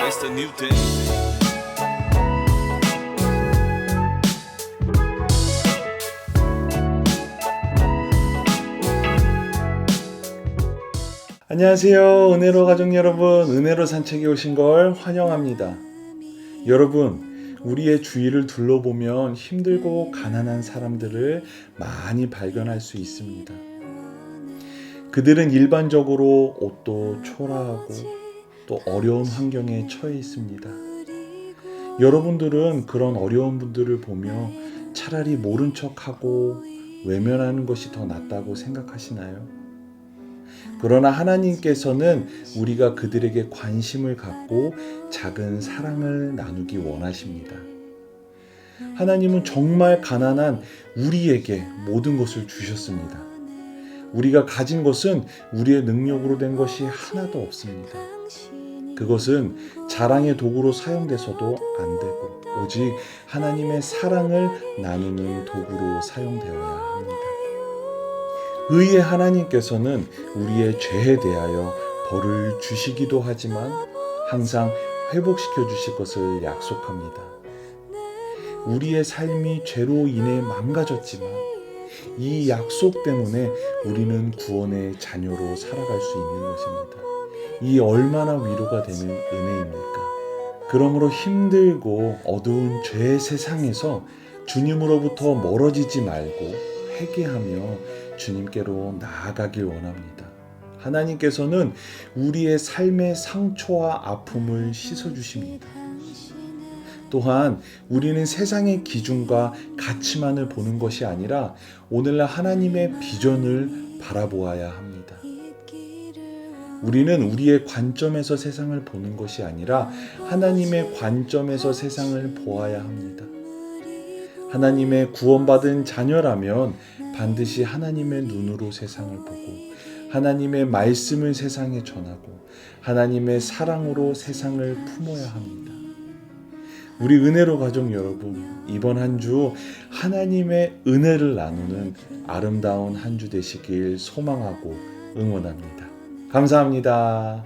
It's the new thing. 안녕하세요. 은혜로 가족 여러분, 은혜로 산책에 오신 걸 환영합니다. 여러분, 우리의 주위를 둘러보면 힘들고 가난한 사람들을 많이 발견할 수 있습니다. 그들은 일반적으로 옷도 초라하고 또 어려운 환경에 처해 있습니다. 여러분들은 그런 어려운 분들을 보며 차라리 모른 척하고 외면하는 것이 더 낫다고 생각하시나요? 그러나 하나님께서는 우리가 그들에게 관심을 갖고 작은 사랑을 나누기 원하십니다. 하나님은 정말 가난한 우리에게 모든 것을 주셨습니다. 우리가 가진 것은 우리의 능력으로 된 것이 하나도 없습니다. 그것은 자랑의 도구로 사용돼서도 안 되고 오직 하나님의 사랑을 나누는 도구로 사용되어야 합니다. 의의 하나님께서는 우리의 죄에 대하여 벌을 주시기도 하지만 항상 회복시켜 주실 것을 약속합니다. 우리의 삶이 죄로 인해 망가졌지만 이 약속 때문에 우리는 구원의 자녀로 살아갈 수 있는 것입니다. 이 얼마나 위로가 되는 은혜입니까? 그러므로 힘들고 어두운 죄의 세상에서 주님으로부터 멀어지지 말고 회개하며 주님께로 나아가길 원합니다. 하나님께서는 우리의 삶의 상처와 아픔을 씻어주십니다. 또한 우리는 세상의 기준과 가치만을 보는 것이 아니라 오늘날 하나님의 비전을 바라보아야 합니다. 우리는 우리의 관점에서 세상을 보는 것이 아니라 하나님의 관점에서 세상을 보아야 합니다. 하나님의 구원받은 자녀라면 반드시 하나님의 눈으로 세상을 보고 하나님의 말씀을 세상에 전하고 하나님의 사랑으로 세상을 품어야 합니다. 우리 은혜로 가족 여러분, 이번 한 주 하나님의 은혜를 나누는 아름다운 한 주 되시길 소망하고 응원합니다. 감사합니다.